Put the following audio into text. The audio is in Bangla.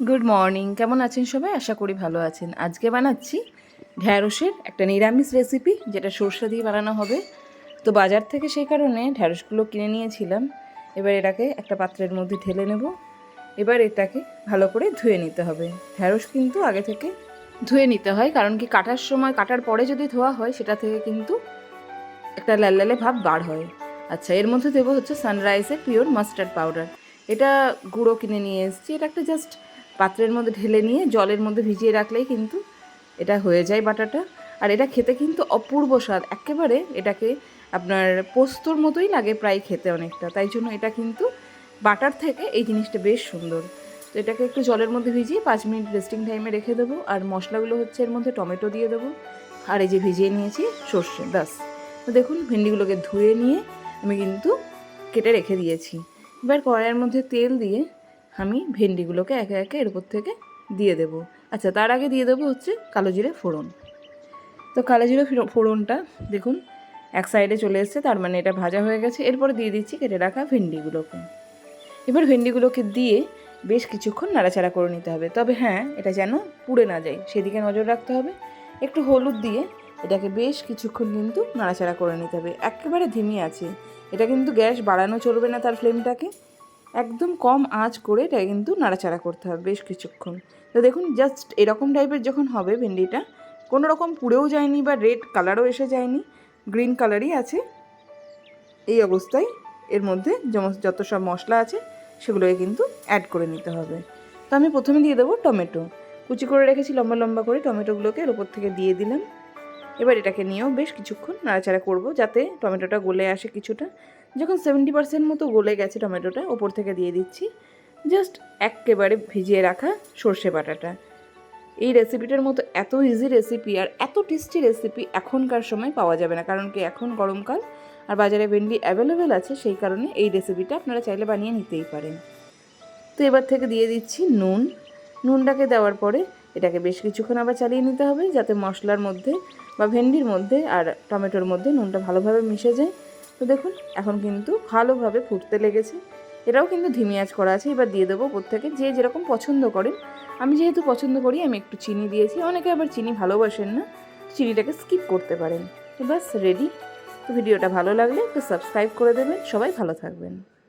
গুড মর্নিং কেমন আছেন সবাই? আশা করি ভালো আছেন। আজকে বানাচ্ছি ঢ্যাঁড়সের একটা নিরামিষ রেসিপি যেটা সর্ষে দিয়ে বানানো হবে। তো বাজার থেকে সেই কারণে ঢ্যাঁড়সগুলো কিনে নিয়েছিলাম। এবার এটাকে একটা পাত্রের মধ্যে ঢেলে নেব। এবার এটাকে ভালো করে ধুয়ে নিতে হবে। ঢ্যাঁড়স কিন্তু আগে থেকে ধুয়ে নিতে হয়, কারণ কি কাটার সময়, কাটার পরে যদি ধোয়া হয়, সেটা থেকে কিন্তু একটা লাল লালে ভাব বার হয়। আচ্ছা এর মধ্যে দেবো হচ্ছে সানরাইজের পিওর মাস্টার্ড পাউডার এটা গুঁড়ো কিনে নিয়ে এসেছি। এটা একটা জাস্ট পাত্রের মধ্যে ঢেলে নিয়ে জলের মধ্যে ভিজিয়ে রাখলেই কিন্তু এটা হয়ে যায় বাটাটা। আর এটা খেতে কিন্তু অপূর্ব স্বাদ। একেবারে এটাকে আপনার পোস্তর মতোই লাগে প্রায় খেতে অনেকটা। তাই জন্য এটা কিন্তু বাটার থেকে এই জিনিসটা বেশ সুন্দর। তো এটাকে একটু জলের মধ্যে ভিজিয়ে পাঁচ মিনিট রেস্টিং টাইমে রেখে দেবো। আর মশলাগুলো হচ্ছে এর মধ্যে টমেটো দিয়ে দেবো। আর এই যে ভিজিয়ে নিয়েছি সর্ষে, ব্যাস। তো দেখুন, ভেন্ডিগুলোকে ধুয়ে নিয়ে আমি কিন্তু কেটে রেখে দিয়েছি। এবার কড়াইয়ের মধ্যে তেল দিয়ে আমি ভেন্ডিগুলোকে একে একে এর উপর থেকে দিয়ে দেবো। আচ্ছা তার আগে দিয়ে দেবো হচ্ছে কালো জিরে ফোড়ন। তো কালো জিরে ফোড়নটা দেখুন এক সাইডে চলে এসছে, তার মানে এটা ভাজা হয়ে গেছে। এরপরে দিয়ে দিচ্ছি কেটে রাখা ভেন্ডিগুলোকে। এবার ভেন্ডিগুলোকে দিয়ে বেশ কিছুক্ষণ নাড়াচাড়া করে নিতে হবে। তবে হ্যাঁ এটা যেন পুড়ে না যায়। সেদিকে নজর রাখতে হবে। একটু হলুদ দিয়ে এটাকে বেশ কিছুক্ষণ কিন্তু নাড়াচাড়া করে নিতে হবে। একেবারে ধিমি আছে। এটা কিন্তু গ্যাস বাড়ানো চলবে না তার ফ্লেমটাকে। একদম কম আঁচ করে এটা কিন্তু নাড়াচাড়া করতে হবে বেশ কিছুক্ষণ। তো দেখুন জাস্ট এরকম টাইপের যখন হবে ভেন্ডিটা, কোনো রকম পুড়েও যায়নি বা রেড কালারও এসে যায়নি গ্রিন কালারই আছে। এই অবস্থায় এর মধ্যে যত সব মশলা আছে, সেগুলোকে কিন্তু অ্যাড করে নিতে হবে। তো আমি প্রথমে দিয়ে দেবো টমেটো। কুচি করে রেখেছি লম্বা লম্বা করে, টমেটোগুলোকে এর উপর থেকে দিয়ে দিলাম। এবার এটাকে নিয়েও বেশ কিছুক্ষণ নাড়াচাড়া করব যাতে টমেটোটা গলে আসে কিছুটা। যখন সেভেন্টি পার্সেন্ট মতো গলে গেছে টমেটোটা, ওপর থেকে দিয়ে দিচ্ছি জাস্ট একেবারে ভিজিয়ে রাখা সর্ষে বাটাটা। এই রেসিপিটার মতো এত ইজি রেসিপি আর এত টেস্টি রেসিপি এখনকার সময় পাওয়া যাবে না, কারণ কি এখন গরমকাল আর বাজারে ভেন্ডি অ্যাভেলেবেল আছে, সেই কারণে এই রেসিপিটা আপনারা চাইলে বানিয়ে নিতেই পারেন। তো এবার থেকে দিয়ে দিচ্ছি নুন। নুনটাকে দেওয়ার পরে এটাকে বেশ কিছুক্ষণ আবার চালিয়ে নিতে হবে যাতে মশলার মধ্যে বা ভেন্ডির মধ্যে আর টমেটোর মধ্যে নুনটা ভালোভাবে মিশে যায়। তো দেখুন, এখন কিন্তু ভালোভাবে ফুটতে লেগেছে। এটাও কিন্তু ধিমি আঁচ করা আছে। এবার দিয়ে দেবো থেকে যে যেরকম পছন্দ করেন। আমি যেহেতু পছন্দ করি, আমি একটু চিনি দিয়েছি। অনেকে আবার চিনি ভালোবাসেন না, চিনিটাকে স্কিপ করতে পারেন। তো বাস রেডি তো ভিডিওটা ভালো লাগলে একটু সাবস্ক্রাইব করে দেবেন। সবাই ভালো থাকবেন।